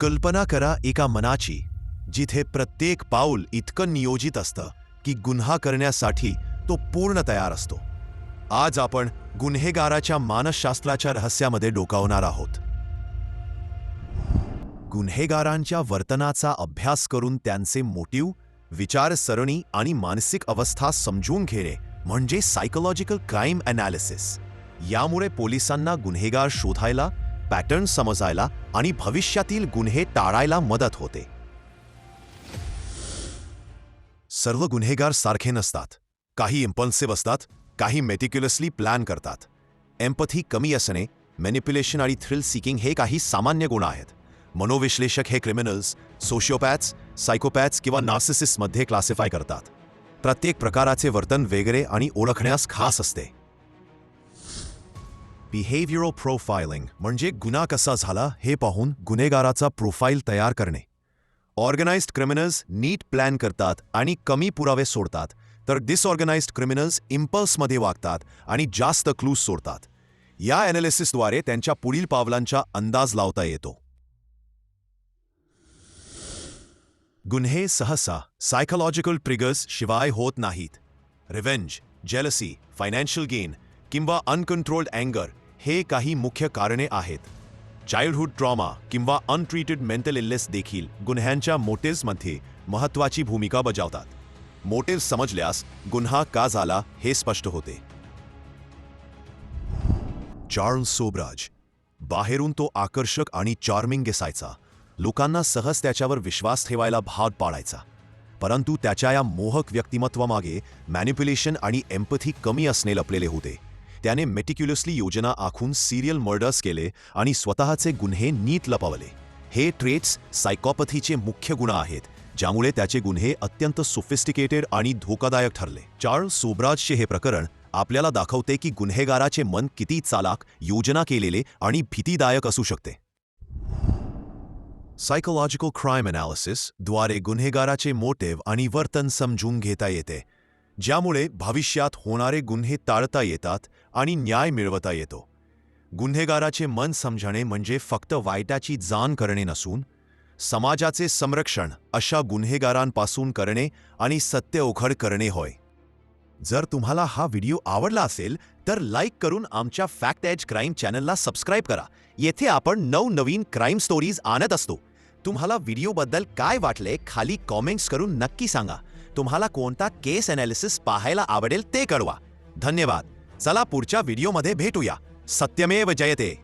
कल्पना करा एका मनाची जिथे प्रत्येक पाऊल इतकं नियोजित असतं की गुन्हा करण्यासाठी तो पूर्ण तयार असतो. आज आपण गुन्हेगाराच्या मानसशास्त्राच्या रहस्यामध्ये डोकावणार आहोत. गुन्हेगारांच्या वर्तनाचा अभ्यास करून त्यांचे मोटिव विचारसरणी आणि मानसिक अवस्था समजून घेणे म्हणजे सायकोलॉजिकल क्राईम अॅनालिसिस यामुळे पोलिसांना गुन्हेगार शोधायला पॅटर्न समजायला आणि भविष्यातील गुन्हे टाळायला मदत होते. सर्व गुन्हेगार सारखे नसतात. काही इम्पल्सिव्ह असतात काही मेटिक्युलसली प्लॅन करतात. एम्पथी कमी असणे मॅनिप्युलेशन आणि थ्रिल सिकिंग हे काही सामान्य गुण आहेत. मनोविश्लेषक हे क्रिमिनल्स सोशिओपॅथ्स सायकोपॅथ्स किंवा नार्सिसिसमध्ये क्लासिफाय करतात. प्रत्येक प्रकाराचे वर्तन वेगळे आणि ओळखण्यास खास असते. बिहेव्हिअरल प्रोफायलिंग म्हणजे गुन्हा कसा झाला हे पाहून गुन्हेगाराचा प्रोफाईल तयार करणे. ऑर्गनाइज्ड क्रिमिनल्स नीट प्लॅन करतात आणि कमी पुरावे सोडतात तर डिसऑर्गनाइज्ड क्रिमिनल्स इम्पल्समध्ये वागतात आणि जास्त क्लूज सोडतात. या ॲनालिसिसद्वारे त्यांच्या पुढील पावलांचा अंदाज लावता येतो. गुन्हे सहसा सायकोलॉजिकल ट्रिगर्स शिवाय होत नाहीत. रिव्हेंज जेलसी फायनान्शियल गेन किंवा अनकंट्रोल्ड अँगर हे काही मुख्य कारणे आहेत. चाइल्डहुड ट्रॉमा किंवा अनट्रीटेड मेंटल इलनेस देखील गुन्ह्यांच्या मोटिव्समध्ये महत्त्वाची भूमिका बजावतात. मोटिव्ह समजल्यास गुन्हा का झाला हे स्पष्ट होते. चार्ल्स सोबराज बाहेरून तो आकर्षक आणि चार्मिंग दिसायचा लोकांना सहज त्याच्यावर विश्वास ठेवायला भाग पाडायचा. परंतु त्याच्या या मोहक व्यक्तिमत्वामागे मॅनिप्युलेशन आणि एम्पथी कमी असणे लपलेले होते. त्याने मेटिक्युलसली योजना आखून सिरियल मर्डर्स केले आणि स्वतःचे गुन्हे नीट लपवले. हे ट्रेट्स सायकॉपथीचे मुख्य गुण आहेत ज्यामुळे त्याचे गुन्हे अत्यंत सोफिस्टिकेटेड आणि धोकादायक ठरले. चार्ल्स सोब्राजचे हे प्रकरण आपल्याला दाखवते की गुन्हेगाराचे मन किती चालाक योजना केलेले आणि भीतीदायक असू शकते. सायकोलॉजिकल क्राईम अनालिसिसद्वारे गुन्हेगाराचे मोटिव्ह आणि वर्तन समजून घेता येते. ज्यामुळे भविष्यात होणारे गुन्हे टाळता येतात आणि न्याय मिळवता येतो. गुन्हेगाराचे मन समजणे म्हणजे फक्त वाईटाची जाण करणे नसून समाजाचे संरक्षण अशा गुन्हेगारांपासून करणे आणि सत्य उघड करणे होय. जर तुम्हाला हा व्हिडिओ आवडला असेल तर लाईक करून आमच्या फॅक्ट एज क्राईम चॅनलला सबस्क्राईब करा. येथे आपण नवनवीन क्राईम स्टोरीज आणत असतो. तुम्हाला व्हिडिओबद्दल काय वाटले खाली कॉमेंट्स करून नक्की सांगा. तुम्हाला कोणता केस अनालिसिस पाहायला आवडेल ते कळवा. धन्यवाद. चला पुढच्या व्हिडिओमध्ये भेटूया. सत्यमेव जयते.